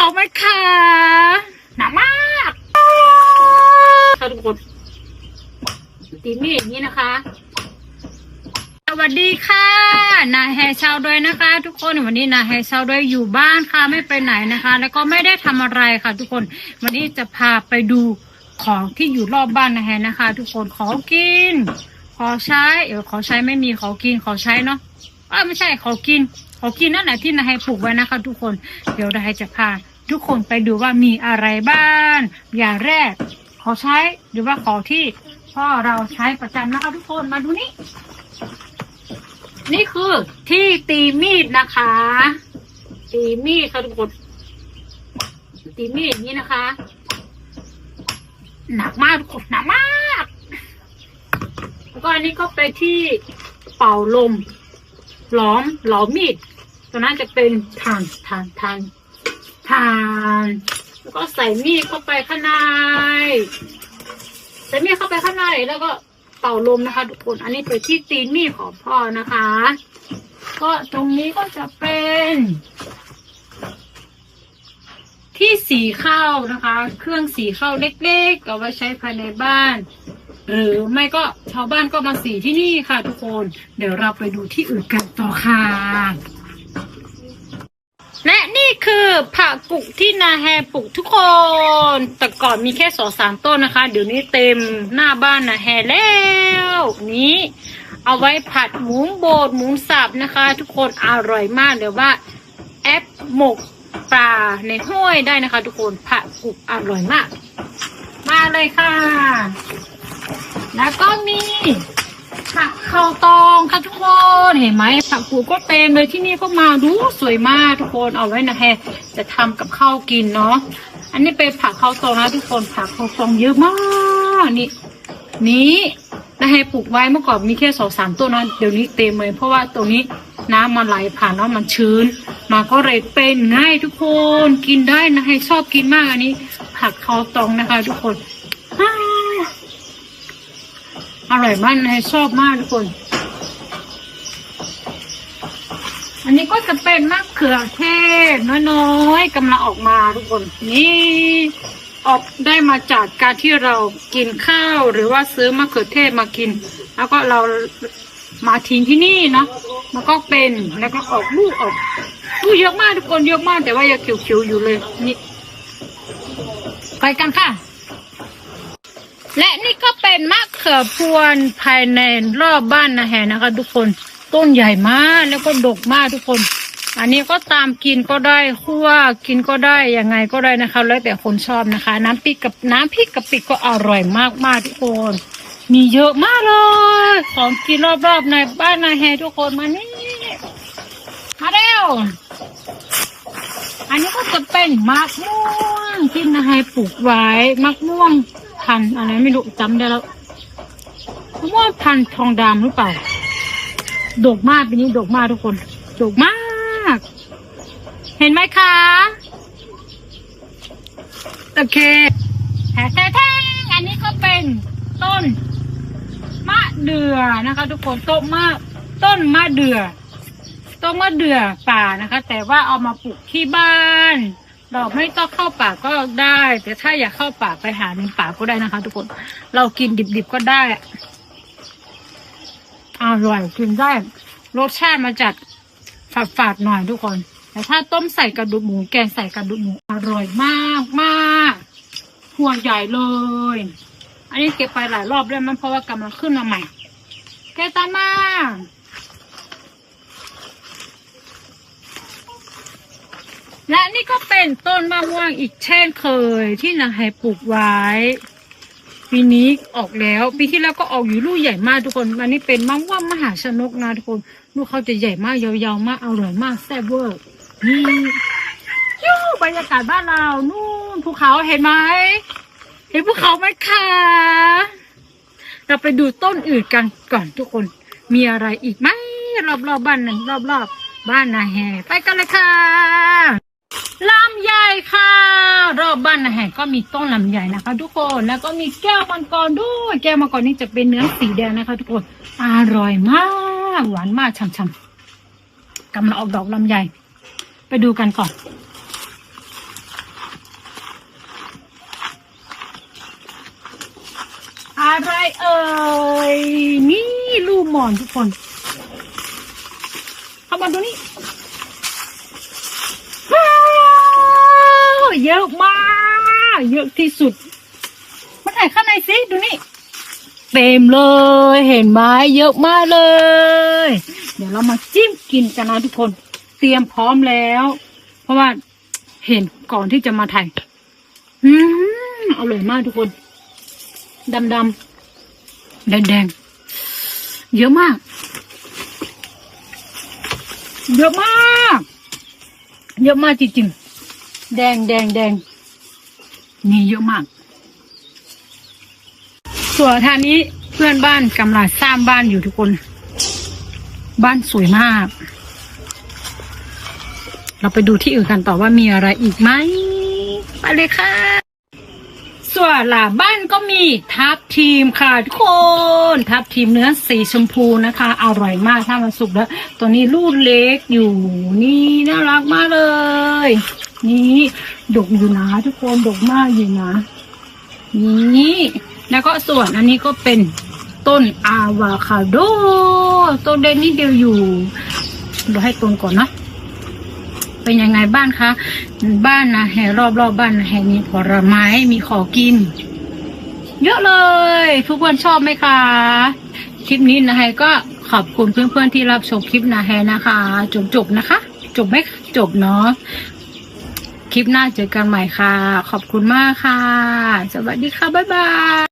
เขาไหมคะหนามากค่ะทุกคนตีมีดอย่างนี้นะคะ สวัสดีค่ะนายแฮชาวด้วยนะคะ ทุกคนวันนี้นายแฮชาวด้วยอยู่บ้านค่ะไม่ไปไหนนะคะ แล้วก็ไม่ได้ทำอะไรค่ะ ทุกคนวันนี้จะพาไปดูของที่อยู่รอบบ้านนายแฮนะคะ ทุกคนขอกิน ขอใช้เออขอใช้ไม่มีขอกินขอใช้เนาะเออไม่ใช่ขอกินขอกินนั่นแหละที่นายแฮปลูกไว้นะคะ ทุกคน เดี๋ยวนายแฮจะพา ทุกคนไปดูว่ามีอะไรบ้าง อย่างแรก ขอใช้หรือว่าขอที่พ่อเราใช้ประจำนะคะทุกคนมาดูนี่ นี่คือที่ตีมีดนะคะ ตีมีดค่ะทุกคนตีมีดอย่างนี้นะคะ หนักมากทุกคนหนักมากแล้วก็อันนี้ก็ไปที่เป่าลมหลอมหลอมมีดตัวนั้นจะเป็นทานทานทาน ทาน แล้วก็ใส่มีดเข้าไปข้างในใส่มีดเข้าไปข้างในแล้วก็เป่าลมนะคะทุกคนอันนี้ไปที่ตีนมีดของพ่อนะคะ ก็ตรงนี้ก็จะเป็น ที่สีข้าวนะคะ เครื่องสีข้าวเล็กๆเอาไว้ใช้ภายในบ้าน หรือไม่ก็ชาวบ้านก็มาสีที่นี่ค่ะทุกคน เดี๋ยวเราไปดูที่อื่นกันต่อค่ะ คือผักกุกที่นาแฮปลูกทุกคน แต่ก่อนมีแค่สองสามต้นนะคะ เดี๋ยวนี้เต็มหน้าบ้านนาแฮแล้ว นี้ เอาไว้ผัดหมูโบดหมูสับนะคะ ทุกคนอร่อยมากเดี๋ยวว่าแอปหมกปลาในห้วยได้นะคะ ทุกคนผักกุกอร่อยมาก มาเลยค่ะ แล้วก็มี ผักข้าวตองค่ะทุกคนเห็นไหมผักกูก็เต็มเลยที่นี่ก็มาดูสวยมากทุกคนเอาไว้นะแฮจะทำกับข้าวกินเนาะอันนี้เป็นผักข้าวตองนะทุกคนผักข้าวตองเยอะมากนี่นี้นะแฮปลูกไว้เมื่อก่อนมีแค่สองสามต้นนะเดี๋ยวนี้เต็มเลย เพราะว่าตรงนี้น้ำมันไหลผ่านแล้วมันชื้นมาก็เลยเป็นง่ายทุกคนกินได้นะแฮชอบกินมากอันนี้ ผักข้าวตองนะคะ ทุกคน อร่อยมากนะชอบมากทุกคน อันนี้ก็จะเป็นมะเขือเทศน้อยๆกำลังออกมาทุกคน นี่ออกได้มาจากการที่เรากินข้าวหรือว่าซื้อมะเขือเทศมากิน แล้วก็เรามาทิ้งที่นี่เนาะมันก็เป็นแล้วก็ออกลูกออกลูกเยอะมากทุกคนเยอะมากแต่ว่ายังเขียวๆอยู่เลยนี่ไปกันค่ะ และนี่ก็เป็นมะ เขือพวงภายในรอบบ้านนะแฮนะคะ ทุกคนต้นใหญ่มากแล้วก็ดกมากทุกคน อันนี้ก็ตามกินก็ได้คั่วกินก็ได้ยังไงก็ได้นะคะ แล้วแต่คนชอบนะคะ น้ำพริกกับน้ำพริกกะปิก็อร่อยมากมากทุกคน มีเยอะมากเลย ของกินรอบๆในบ้านนาแฮทุกคนมานี่มาเร็วอันนี้ก็จะเป็นมะม่วงที่นายปลูกไว้มะม่วงพันอะไรไม่รู้จำได้แล้ว มะม่วงพันทองดำหรือเปล่า ดกมากปีนี้ดกมากทุกคน ดกมาก เห็นไหมคะ โอเคแท้แท้อันนี้ก็เป็นต้น มะเดือนะคะ ทุกคนต้นมะต้นมะเดือต้นมะเดือป่านะคะ แต่ว่าเอามาปลูกที่บ้านเราไม่ต้องเข้าป่าก็ได้ แต่ถ้าอยากเข้าป่าไปหาในป่าก็ได้นะคะ ทุกคน เรากินดิบๆก็ได้ อร่อยกินได้ รสชาติมาจัดฝาดๆหน่อยทุกคน แต่ถ้าต้มใส่กระดูกหมู แกงใส่กระดูกหมูอร่อยมากมากหัวใหญ่เลย อันนี้เก็บไปหลายรอบแล้วมันเพราะว่ากำลังขึ้นมาใหม่ แกตามาและนี่ก็เป็นต้นมะม่วงอีกเช่นเคยที่นางไฮปลูกไว้ ปีนี้ออกแล้ว ปีที่แล้วก็ออกอยู่ลูกใหญ่มากทุกคนอันนี้เป็นมะม่วงมหาชนกนะทุกคนลูกเขาจะใหญ่มากยาวๆมากอร่อยมากแซ่บเวอร์นี่ยูบรรยากาศบ้านเรานู่นภูเขาเห็นไหมเห็นภูเขาไหมคะเราไปดูต้นอื่นกันก่อนทุกคน มีอะไรอีกไหมรอบๆบบ้านหนึ่งรอบๆบบ้านนาแฮไปกันเลยค่ะ ใหญ่ค่ะ รอบบ้านนะแห่ก็มีต้นลำญ่นะคะ ทุกคนแล้วก็มีแก้วมังกรด้วยแก้วมังกรนี่จะเป็นเนื้อสีแดงนะคะ ทุกคนอร่อยมาก หวานมากช่ำๆกำลังออกดอกลำญ่ไปดูกันก่อนอะไรเอ่ยนี่ลูกหมอนทุกคน เข้ามาดูนี่ เยอะมาก เยอะที่สุด มาถ่ายข้างในสิดูนี่ เต็มเลย เห็นไหมเยอะมากเลย เดี๋ยวเรามาจิ้มกินกันนะทุกคน เตรียมพร้อมแล้ว เพราะว่าเห็นก่อนที่จะมาถ่ายอืมอร่อยมากทุกคนดำดำแดงแดงเยอะมาก เยอะมาก เยอะมากจริงๆ แดงแดงแดงนี่เยอะมาก ส่วนทางนี้เพื่อนบ้านกำลังสร้างบ้านอยู่ทุกคน บ้านสวยมาก เราไปดูที่อื่นกันต่อว่ามีอะไรอีกไหมไปเลยค่ะ ส่วนหลังบ้านก็มีทับทีมค่ะทุกคน ทับทีมเนื้อสีชมพูนะคะ อร่อยมากถ้ามันสุกแล้ว ตัวนี้ลูกเล็กอยู่นี่น่ารักมากเลย นี่ดกอยู่นะทุกคนดกมากอยู่นะนี่แล้วก็ส่วนอันนี้ก็เป็นต้นอาวาคาโดต้นเด่นนิดเดียวอยู่ดูให้ต้นก่อนนะเป็นยังไงบ้านคะ บ้านนะแห่รอบรอบบ้านนะแห่มีผลไม้มีของกิน เยอะเลย ทุกคนชอบไหมคะ คลิปนี้นะแฮก็ขอบคุณเพื่อนๆที่รับชมคลิปนะแฮนะคะ จบจบๆนะคะ จบไหมจบเนาะ คลิปหน้าเจอกันใหม่ค่ะ ขอบคุณมากค่ะ สวัสดีค่ะ บ๊ายบาย